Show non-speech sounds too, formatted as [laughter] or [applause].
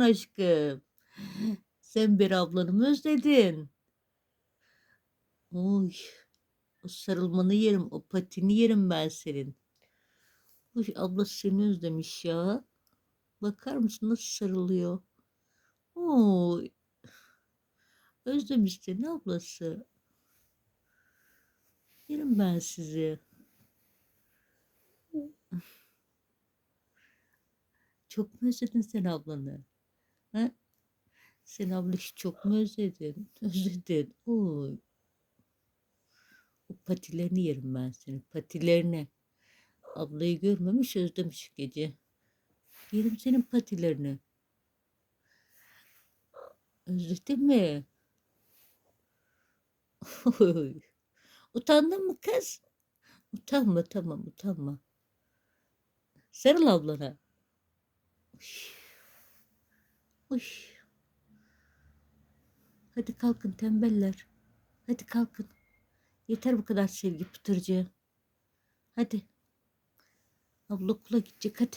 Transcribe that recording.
aşkım. Sen bir ablanı mı özledin? Uy, o sarılmanı yerim, o patini yerim ben senin. Uy, abla seni özlemiş ya. Bakar mısın nasıl sarılıyor? Oy, özlemiş seni ablası. Yerim ben sizi. Çok mu özledin sen ablanı? Ha? Sen ablayı çok mu özledin? [laughs] Özledin. Oy. O patilerini yerim ben senin. Patilerini. Ablayı görmemiş özlemiş gece. Yerim senin patilerini. Özledin mi? [laughs] Oy. Utandın mı kız? Utanma tamam utanma. Sarıl ablana. Uy. Uy. Hadi kalkın tembeller. Hadi kalkın. Yeter bu kadar sevgi pıtırcı. Hadi. Abla okula gidecek hadi.